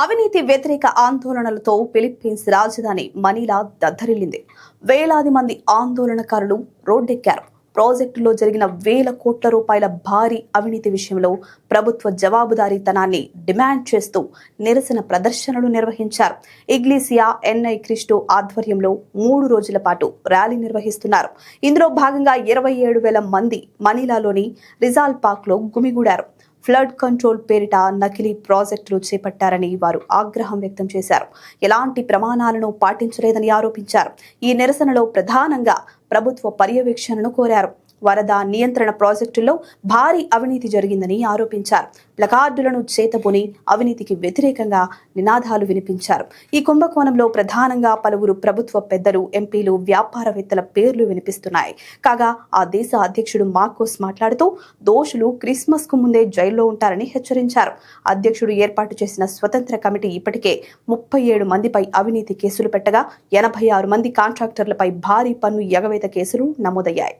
అవినీతి వ్యతిరేక ఆందోళనలతో ఫిలిప్పీన్స్ రాజధాని మనీలా దద్దరిల్లింది. వేలాది మంది ఆందోళనకారులు రోడ్డెక్కారు. ప్రాజెక్టులో జరిగిన వేల కోట్ల రూపాయల భారీ అవినీతి విషయంలో ప్రభుత్వ జవాబుదారీతనాన్ని డిమాండ్ చేస్తూ నిరసన ప్రదర్శనలు నిర్వహించారు. ఇగ్లీసియా ఎన్ఐ క్రిస్టో ఆధ్వర్యంలో మూడు రోజుల పాటు ర్యాలీ నిర్వహిస్తున్నారు. ఇందులో భాగంగా ఇరవై ఏడు వేల మంది మనీలాలోని రిజాల్ పార్క్లో గుమిగూడారు. ఫ్లడ్ కంట్రోల్ పేరిట నకిలీ ప్రాజెక్టులు చేపట్టారని వారు ఆగ్రహం వ్యక్తం చేశారు. ఎలాంటి ప్రమాణాలను పాటించలేదని ఆరోపించారు. ఈ నిరసనలో ప్రధానంగా ప్రభుత్వ పర్యవేక్షణను కోరారు. వరద నియంత్రణ ప్రాజెక్టుల్లో భారీ అవినీతి జరిగిందని ఆరోపించారు. ప్లకార్డులను చేతబుని అవినీతికి వ్యతిరేకంగా నినాదాలు వినిపించారు. ఈ కుంభకోణంలో ప్రధానంగా పలువురు ప్రభుత్వ పెద్దలు ఎంపీలు వ్యాపారవేత్తల పేర్లు వినిపిస్తున్నాయి. కాగా ఆ దేశ అధ్యక్షుడు మార్కోస్ మాట్లాడుతూ దోషులు క్రిస్మస్కు ముందే జైల్లో ఉంటారని హెచ్చరించారు. అధ్యక్షుడు ఏర్పాటు చేసిన స్వతంత్ర కమిటీ ఇప్పటికే ముప్పై ఏడు మందిపై అవినీతి కేసులు పెట్టగా ఎనభై ఆరు మంది కాంట్రాక్టర్లపై భారీ పన్ను ఎగవేత కేసులు నమోదయ్యాయి.